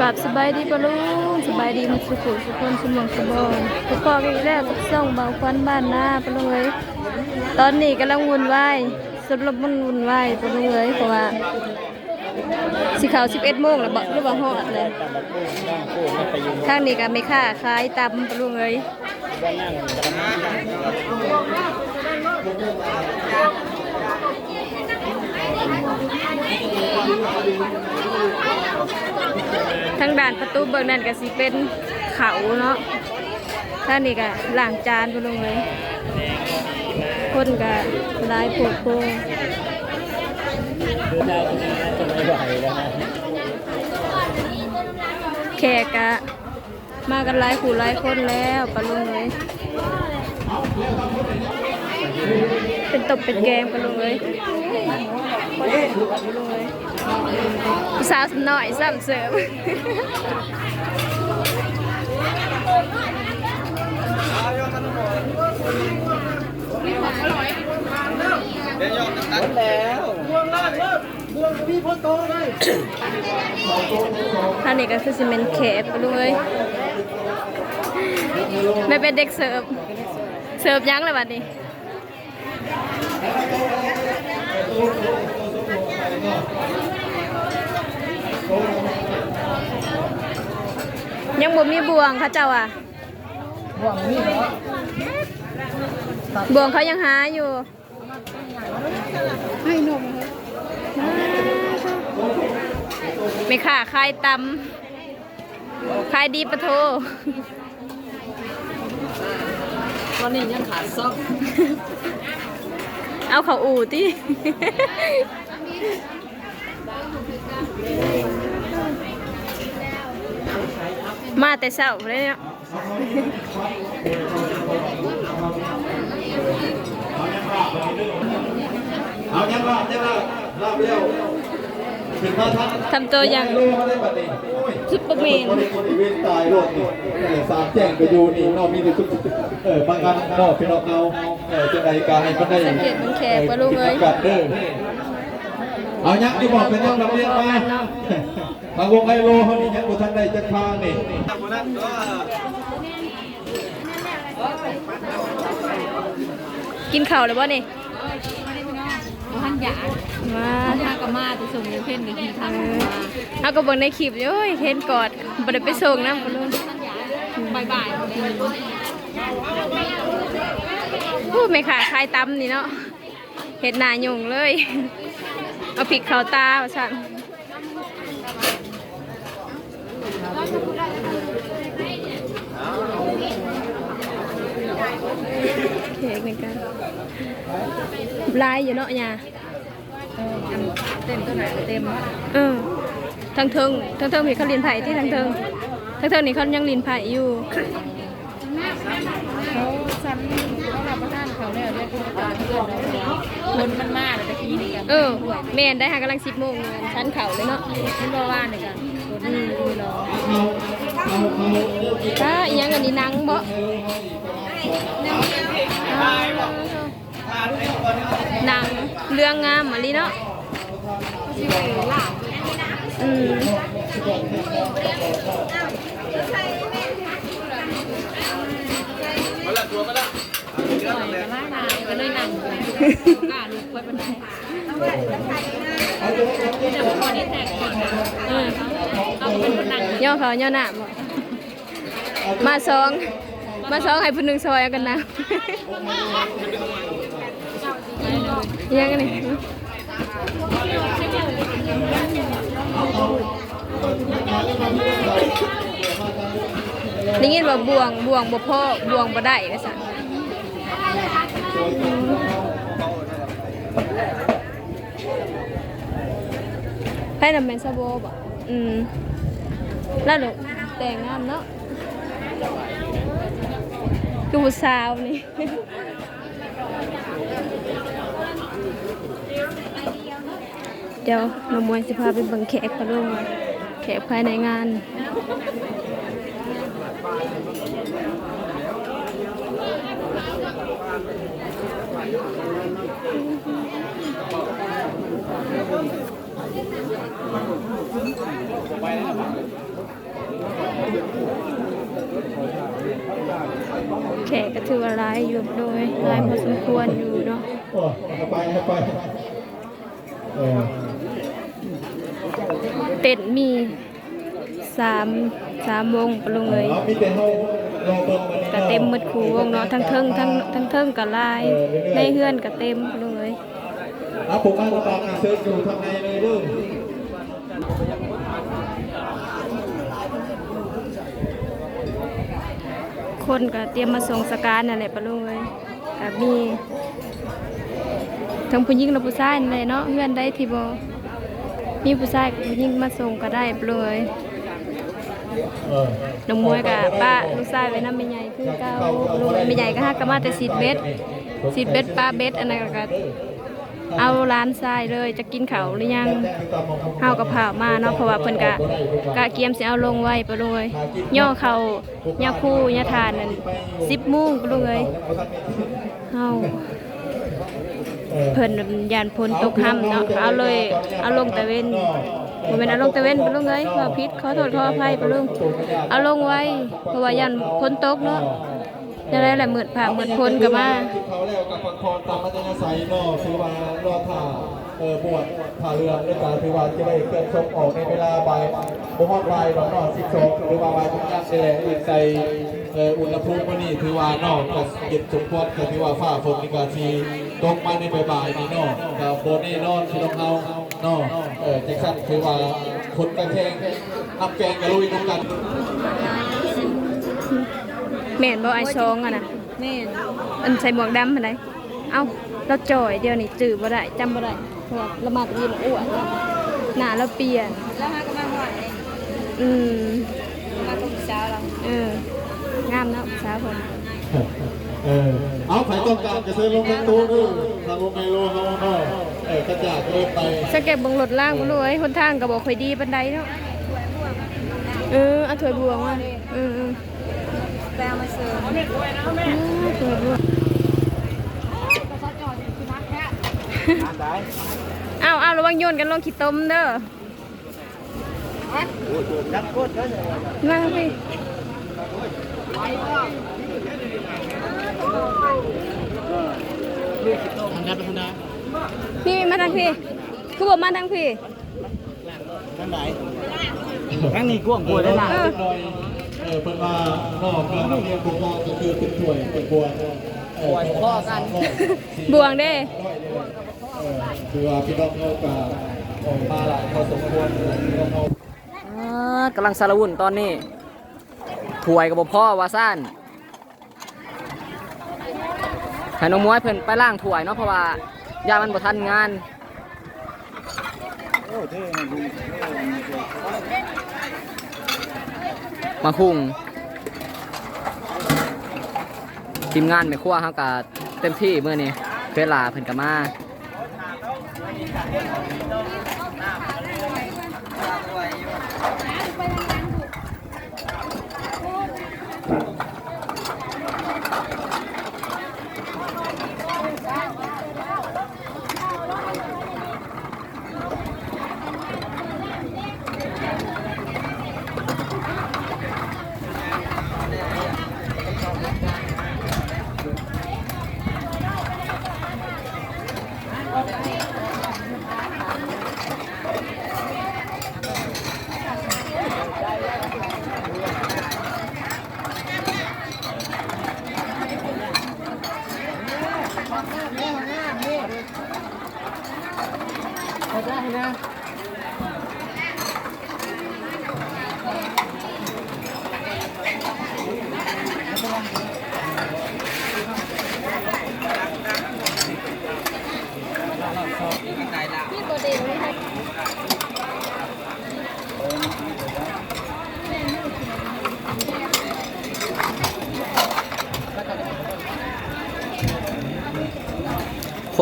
กับสบายดีปะลุงสบายดีมันสุขุสุขคนสมองสมบอนพวกพ่อกันอีกแล้วกับส่องเบาควันบ้านหน้าปะลุงเลยตอนนี้กำลังวุ่นวายสำหรับมันวุ่นวายปะลุงเลยเพราะว่าสิเขา11โมงแล้วบ่หรือว่าฮอดเลยทางนี้ก็ไม่ค่าขายตำปะลุงเลย ทางด่านประตูเบิ่งนั่นก็สิเป็นเขาเนาะท่างนี้ก็ล้างจานปะลุงเลย คนก็ลายผูก็น่าจะไม่ไหวแล้วฮะแขกกะมากันหลายขู่หลายคนแล้วปะลุงเลย เป็นตบเป็นแกงปะลุงเลยคนปะลุงเลยสาวสหน่อยซ้ำเสริมแล้วท่านนี้ก็คือซีเมนแขกปะลุงเลยไม่เป็นเด็กเสิร์ฟ เสิร์ฟยั้งเลยบัดนี้ ยังบ่มีบ่วงเขาเจ้าอะห่วงนี่เหรอบ่วงเขายังหาอยู่ ให้นมไม่ค่ะคายตำคายดีปะโทตอนนี้ยังขาดซอม เอาเขาอู่ที่ มาแต่เช้าเลยเนี่ยเอายังว่ายังว่าลาบเร็ว ทันทำตัวอย่างโลมาได้บัดนี้โอ้ยซุปเปอร์แมนคนที่คนที่เว้นตายโลดนี่เออสามแจ้งไปอยู่นี่นอกมีแต่ทุกเออบางอันนอกพี่น้องเอาเออจะใดการให้มันได้สังเกตมันแขกว่าลูกเอ้ยกัดเด้อเอายังที่บอกเป็นยังลำเลียงมาทางวงไอโลเขานี่ยังบ่ทันได้จักทางนี่กินข้าวเลยบ่นี่ท่าน อยากมาท่านก็มาจะส่งเงินเพ่นในที่ทางมาเอาก็เบิ่งในคลิปอยู่เอ้ยเห็นกอดบ่ได้ไปส่งนำปะลุงท่านอยากบ่ายบ่ายๆเลยพูดไม่ค่ะคายตำนี่เนาะเห็ดหนาหยุ่งเลย เอาพริกเข้าตาว่าสั่นเค้กเหมือนกันลายอยู่เนาะเนี่ย เต็มตัวไหนเต็มเออทั้งเทิงทั้งเทิงมีเขาลินไผ่ที่ทั้งเทิงทั้งเทิงนี่เขายังลินไผ่อยู่เขาซ้ำเขารับประทานเขาแล้วเรียกผู้ตายเพื่อนเราคนมันมากเลยตะกี้นี่กันเออแม่นได้หากำลังสิบโมงเลยชั้นเข่าเลยเนาะมันบอว่าเนี่ยกันคนมีมีรอถ้าอีหยังอันนี้นังบ่นัง เรื่องงามมาลีเนาะชื่อลาบอืมหน่อยก็ล่านาก็เลยนั่งกล้าลุกไปบันไดจะพอได้แทกก่อนเออเอาเป็นคนนั่งย่อเขาย่อหน้าบ่มาสองมาสองให้ผู้หนึ่งซอยเอากันนะอีห ยังกันนี่ได้ยินว่าบ่วงบ่วงบ่พ่อบ่วงบ่ได้ว่าซั่นไพ่นำแมนซาโบบ่อืมแล้วเดี๋ยวแต่งงามเนาะคือผู้สาวนี่ เดี๋ยวน้องมวยสิพาไปบังแขกกันลงแขกภายในงานแขกก็ถือว่าร้ายอยู่โดยร้ายพอสมควรอยู่เนาะไปไปเอ เต็นท์มีสามสามวงปะลุงเลยเอามีแต่เฮาลองเบิ่งมันนี่ก็เต็มหมดคูวงเนาะทั้งเทิงทั้งทั้งเทิงก็ลายในเฮือนก็เต็มปะลุงเลยอะผมมาตามเซิร์ชอยู่ทางในเลยเด้อคนก็เตรียมมาส่งสการนั่นแหละปะลุงเลยก็มีทั้งผู้หญิงและผู้ชายนั่นแหละเนาะเฮือนได้ที่บ่ มีผู้ชายกับผู้หญิงมาส่งก็ได้ปะลุงเลยเออน้องมวยกับป้าลูกชายไว้น้ำไม่ใหญ่คือเก้าลูกไม่ใหญ่ก็ฮักก็มาแต่สีดเบ็ดสีดเบ็ดป้าเบ็ดอันนั้นก็เอาร้านทรายเลยจะกินเขาวหรือยังเฮากับเผาวมาเนาะเพราะว่าเพิ่นกะกะเกียมสิเอาลงไว้ปะลุงเอ้ยย่อเขาย่าคู่ย่าทานนั่น10โมงปะลุงเอ้ยเฮา เพิ่นยานพลตกค่ำเนาะเอาเลยเอาลงแต่เว้นบ่แม่นเอาลงแต่เว้นปะลุงเอ้ยว่าผิดขอโทษขออภัยปะลุงเอาลงไว้เพราะว่ายันพ้นตกเนาะจะได้แหละเหมือนผ่าเหมือนพ้นกับมาที่เขาแล้วกับฟังคอนตามมัจนไสยเนาะคือว่ารอผ่าเออบวชผ่าเรือด้วยการคือว่าจะได้เคลื่อนชมออกในเวลาบ่ายบ่ฮอดบ่ายดอกเนาะ12หรือว่าบ่ายทุกอย่างนี่แหละอีกใส่เอ่ออุณหภูมิมื้อนี้ถือว่าเนาะก็เย็นสมควรก็ถือว่าฟ้าฝนนี่ก็สิ ตกมาในบ่ายๆนี่นาะก็บ่แน่นอนพี่น้องเฮานาะเออจังซั่นคือว่าคนกระแทงน้ำแกงก็ลุยน้ำกันแม่นบ่ไอซองอะนะแม่นอันใส่หมวกดำอะไรเอ้าเราจ่อยเดียวนี่จื้อบ่ได้จำบ่ได้เพราะว่าละมาตรีเราอ้วนหน้าเราเปลี่ยนแล้วฮะก็มาหอดเองอืมมาตรงเช้าเราเอองามเนาะสาคน เออเอาไข่ต้มกามจะซื้อลงในตู้นึงทางลงในโลเขาเนาะเออกระจาดเลยไปสังเกตเบิ่งรถล่างบ่รู้เอ้ยหนทางก็บ่ค่อยดีปานใดเนาะเออเอาถ้วยบวงมาอือๆแปลมาเสิร์ฟถ้วยบวงเอาเอาระวังโยนกันลงขี้ต้มเด้อมาพี่ ทางการพัฒนาพี่มาทางพี่คือบอกมาทางพี่ทางไหนทางนี้กว้างกว่าได้หลายเออหน่อยเออเป็นว่านอกการนักเรียนปกครองก็คือเป็นถ้วยเป็นบวงเออเป็นพ่อกันบวงเด้เออคือว่าพี่น้องเขากาออกมาหลายพอสมควรพี่น้องเขาอ่ากำลังสารวุ่นตอนนี้ถวยกับพ่อวาซ่าน ให้น้องมวยเพิ่นไปล่างถวยเนาะเพราะว่ายามันบ่ทันงานมาคุ้งทีมงานไม่คั่วเขาก็เต็มที่เมื่อนี้เวลาเพิ่นก็มา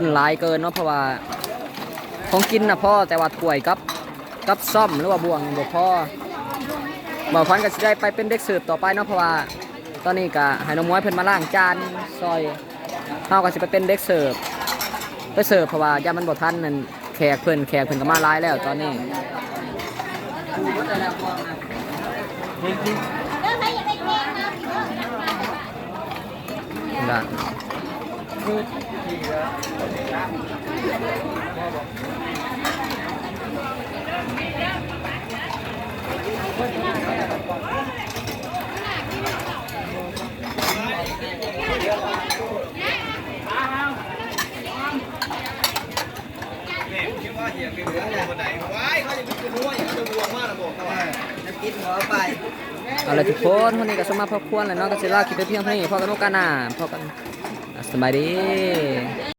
คนหลายเกินเนาะเพราะว่าของกินนะพ่อแต่ว่าถ้วยกับกับซ่อมหรือว่าบ่วงบ่พ่อบ่ฟันก็สิได้ไปเป็นเด็กเสิร์ฟต่อไปเนาะเพราะว่าตอนนี้ก็ให้น้องมวยเพิ่นมาล้างจานซอยเฮาก็สิไปเป็นเด็กเสิร์ฟไปเสิร์ฟเพราะว่ายามันบ่ทันนั่นแขกเพิ่นแขกเพิ่นก็มาหลายแล้วตอนนี้ได้ เอาละทุกคนวันนี้ก็สมมาพบควรแล้วเนาะก็สิลาคลิปไปเพียงเท่านี้พอกันโอกาสหน้าพอกัน สบายดี